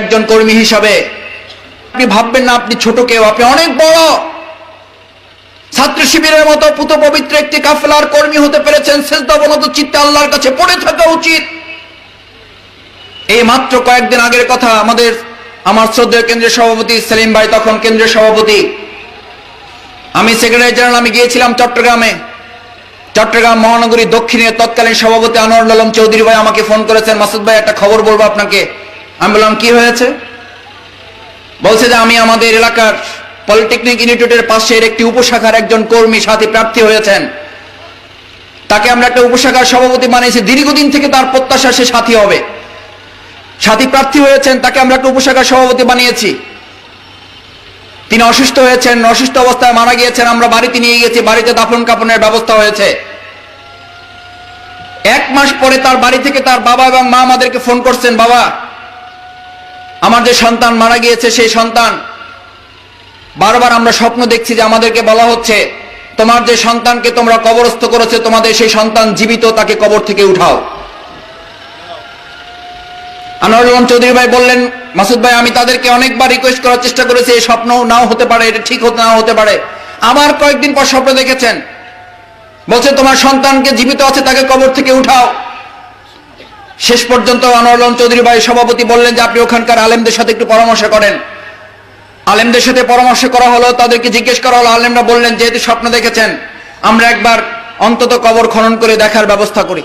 একজন কর্মী হিসাবে। আপনি ভাববেন না, আপনি ছোট কেউ, আপনি অনেক বড়। ছাত্র শিবিরের মতো পুত পবিত্র একটি কাফেলার কর্মী হতে পেরেছেন শেষদাবনত চিত্তে আল্লাহর কাছে পড়ে থাকা উচিত। এই মাত্র কয়েকদিন আগের কথা, আমাদের, আমার শ্রদ্ধেয় কেন্দ্রীয় সভাপতি সেলিম ভাই, তখন কেন্দ্রীয় সভাপতি। আমি সেক্রেটারি জেনারেল, আমি গিয়েছিলাম চট্টগ্রামে। চট্টগ্রাম মহানগরী দক্ষিণের তৎকালীন সভাপতি আনোয়ার আলম চৌধুরী ভাই আমাকে ফোন করেছেন, মাসুদ ভাই, একটা খবর বলব আপনাকে। আমি বললাম, কি হয়েছে? বলছে যে, আমি আমাদের এলাকার পলিটেকনিক ইনস্টিটিউটের পাশের একটি উপশাখার একজন কর্মী সাথী প্রার্থী হয়েছেন। তাকে আমরা একটা উপশাখার সভাপতি বানিয়েছি। দীর্ঘদিন থেকে তার প্রত্যাশা সে সাথী হবে। সাথী প্রার্থী হয়েছেন, তাকে আমরা একটা উপশাখার সভাপতি বানিয়েছি। তিনি অসুস্থ হয়েছেন, অসুস্থ অবস্থায় মারা গিয়েছেন। আমরা বাড়িতে নিয়ে গেছি বাড়িতে দাফন কাপনের ব্যবস্থা হয়েছে। এক মাস পরে তার বাড়ি থেকে তার বাবা এবং মা আমাদেরকে ফোন করছেন, বাবা আমার যে সন্তান মারা গিয়েছে, সেই সন্তান, বারবার আমরা স্বপ্ন দেখছি যে আমাদেরকে বলা হচ্ছে, তোমার যে সন্তানকে তোমরা কবরস্থ করেছে, তোমাদের সেই সন্তান জীবিত, তাকে কবর থেকে উঠাও। আনোয়ার আলম চৌধুরী ভাই বললেন, মাসুদ ভাই, আমি তাদেরকে অনেকবার রিকোয়েস্ট করার চেষ্টা করেছি, এই স্বপ্ন নাও হতে পারে, এটা ঠিক হতে নাও হতে পারে। আবার কয়েকদিন পর স্বপ্ন দেখেছেন। বলছে, তোমার সন্তানকে জীবিত আছে, তাকে কবর থেকে উঠাও। শেষ পর্যন্ত আনোয়ার আলম চৌধুরী ভাই সভাপতি বললেন যে আপনি ওখানকার আলেমদের সাথে একটু পরামর্শ করেন। আলেমদের সাথে পরামর্শ করা হলো, তাদেরকে জিজ্ঞেস করা হলো, আলেমরা বললেন, যেহেতু স্বপ্ন দেখেছেন, আমরা একবার অন্তত কবর খনন করে দেখার ব্যবস্থা করি।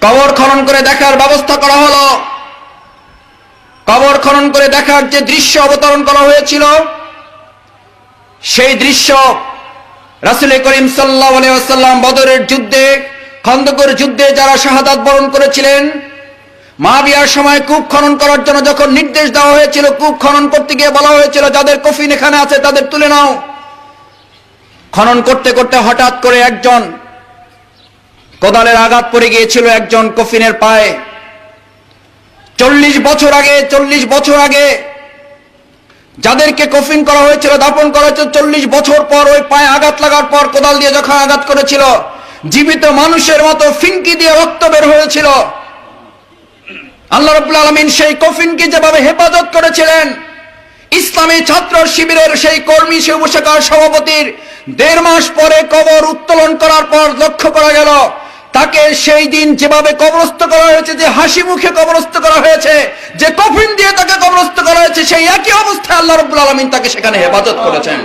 কবর খনন করে দেখার ব্যবস্থা করা হলো। কবর খনন করে দেখার যে দৃশ্য অবতরণ করা হয়েছিল, সেই দৃশ্য রাসুল করিম সাল্লাহ আলাইসাল্লাম বদরের যুদ্ধে খন্দকর যুদ্ধে যারা শাহাদাত বরণ করেছিলেন মা বিয়ার সময় কূপ খনন করার জন্য যখন নির্দেশ দেওয়া হয়েছিল, কূপ খনন করতে গিয়ে বলা হয়েছিল, যাদের কফিন এখানে আছে তাদের তুলে নাও। খনন করতে করতে হঠাৎ করে একজন কোদালের আঘাত পড়ে গিয়েছিল একজন কফিনের পায়ে। চল্লিশ বছর আগে, চল্লিশ বছর আগে যাদেরকে কফিন করা হয়েছিল, দাপন করা হয়েছিল, চল্লিশ বছর পর ওই পায়ে আঘাত লাগার পর কোদাল দিয়ে যখন আঘাত করেছিল জীবিত মানুষের মতো ফিনকি দিয়ে রক্ত বের হয়েছিল। আল্লাহ রবুল্লা আলমিন সেই কফিনকে যেভাবে হেফাজত করেছিলেন, ইসলামী ছাত্র শিবিরের সেই কর্মী শিব শাখার সভাপতির দেড় মাস পরে কবর উত্তোলন করার পর লক্ষ্য করা গেল, তাকে সেই দিন যেভাবে কবরস্থ করা হয়েছে, যে হাসি মুখে কবরস্থ করা হয়েছে, যে কফিন দিয়ে তাকে কবরস্থ করা হয়েছে, সেই একই অবস্থায় আল্লাহ রবুল আলমিন তাকে সেখানে হেফাজত করেছেন।